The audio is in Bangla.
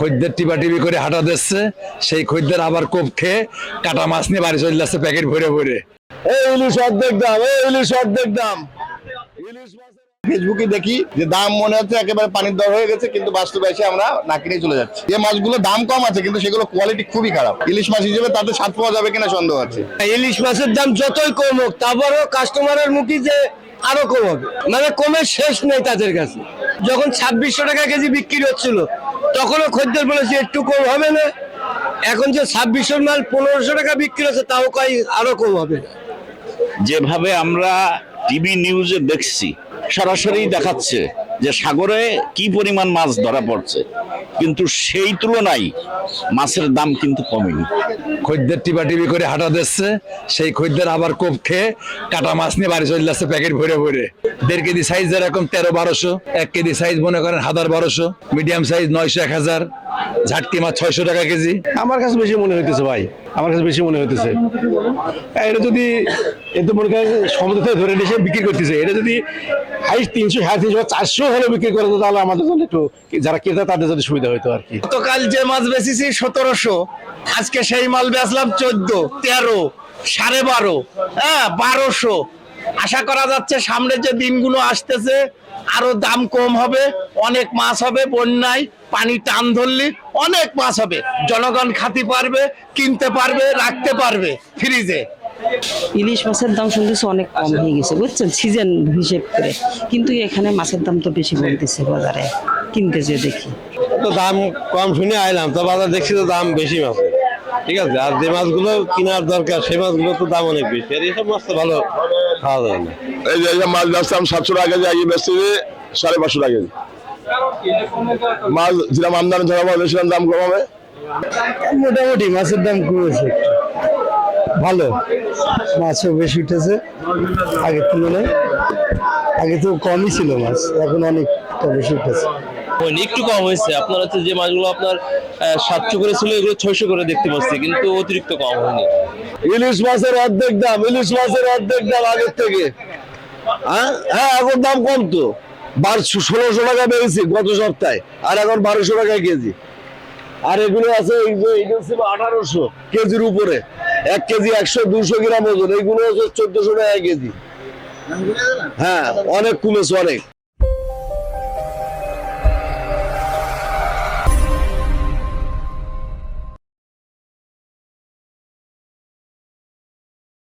খদ্দের টিপা টিপি করে হাঁটা দিচ্ছে, সেই খদ্দের আবার কোপ খেয়ে কাটা মাছ নিয়ে বাড়ি চলে যাচ্ছে প্যাকেট ভরে ভরে। এই ইলিশ অর্ধেক দাম, এই ইলিশ অর্ধেক দাম। ইলিশ ফেসবুকে দেখি যে দাম মনে হচ্ছে একেবারে পানির দর হয়ে গেছে, কিন্তু বাস্তবে এসে আমরা না কিনে চলে যাচ্ছি। যে মাছগুলো দাম কম আছে, কিন্তু সেগুলো কোয়ালিটি খুবই খারাপ। ইলিশ মাছ হিসেবে তাতে স্বাদ পাওয়া যাবে কিনা সন্দেহ আছে। ইলিশ মাছের দাম যতই কম হোক তারপরেও কাস্টমারের মুখে যে আরও কম হবে। মানে কমে শেষ নেই তাদের কাছে। যখন ছাব্বিশশো টাকা কেজি বিক্রি হচ্ছিল তখনও খদ্দের বলেছে, একটু কম হবে না। এখন যে ছাব্বিশের মাল পনেরোশো টাকা বিক্রি হচ্ছে, তাও কয় আরও কম হবে না। যেভাবে আমরা টিভি নিউজে দেখছি, সরাসরি দেখাচ্ছে। যে সাগরে কি পরিমাণ মাছ ধরা পড়ছে, কিন্তু সেই তুলনায় মাছের দাম কিন্তু কমেনি। খদ্দের টিপা টিপি করে হাঁটা দিচ্ছে, সেই খদ্দের আবার কোপ খেয়ে কাটা মাছ নিয়ে বাড়ি চলে যাচ্ছে, প্যাকেট ভরে ভরে। দেড় কেজি সাইজ যেরকম তেরো বারোশো, এক কেজি সাইজ মনে করেন হাজার বারোশো মিডিয়াম সাইজ নয়শো, এক হাজার। ঝাটকি মাছ ছয়শো টাকা কেজি। আমার কাছে বেশি মনে হইতেছে ভাই আমার কাছে বেশি মনে হইতেছে। এটা যদি এতে মনে করেন সমুদ্র থেকে ধরে এসে বিক্রি করতেছে। এটা যদি হাইস তিনশো সাড়ে তিনশো চারশো হলে বিক্রি করে তো তাহলে আমাদের জন্য একটু যারা ক্রেতা তাদের জন্য সুবিধা হইতো আর কি। গতকাল যে মাছ বেচেছি সতেরোশো আজকে সেই মাল বেচলাম চোদ্দ তেরো সাড়ে বারো হ্যাঁ বারোশো। আশা করা যাচ্ছে সামনে যে দিনগুলো আসতেছে আরও দাম কম হবে অনেক মাছ হবে বন্যায় পানি টান ধরলে অনেক মাছ হবে। জনগণ খাতি পারবে কিনতে পারবে রাখতে পারবে ফ্রিজে ইলিশ মাছের দাম শুনতেছি অনেক কম হয়ে গেছে বুঝছেন? সিজন হিসেব করে। কিন্তু এখানে মাছের দাম তো বেশি বলতেছে বাজারে। কিনতে যে দেখি। তো দাম কম শুনে আইলাম তো বাজার দেখছি তো দাম বেশি মাছ ঠিক আছে আর যে মাছগুলো কেনার দরকার সেই মাছগুলো তো দাম অনেক বেশি আর এইসব মাছ তো ভালো খাওয়া যায় না। এই যে মাছ বেচতাম সাতশো টাকা কেজি আগে বেচছি সাড়ে পাঁচশো টাকা কেজি। মাছ যেরকম আমদানি ধরা হবে সেরকম দাম কম হবে। মোটামুটি মাছের দাম কমেছে ভালো মাছও বেশি উঠেছে আগের তুলনায়। আগে তো কমই ছিল মাছ এখন অনেকটা বেশি উঠেছে। হয়নি একটু কম হয়েছে। আপনার হচ্ছে যে মাছগুলো আপনার সাতশো করে ছিল, এগুলো ছয়শো করে দেখতে পাচ্ছি, কিন্তু অতিরিক্ত কম হয়নি। ইলিশ মাছের অর্ধেক দাম, ইলিশ মাছের অর্ধেক দাম আগের থেকে। হ্যাঁ? হ্যাঁ এখন দাম কম তো। বারোশো ষোলোশো টাকা বেড়েছে গত সপ্তাহে, আর এখন বারোশো টাকা কেজি। আর এগুলো আছে আঠারোশো কেজির উপরে। এক কেজি একশো, দুশো গ্রাম ওজন এইগুলো হচ্ছে চোদ্দশো টাকা কেজি। হ্যাঁ অনেক কমেছে, অনেক।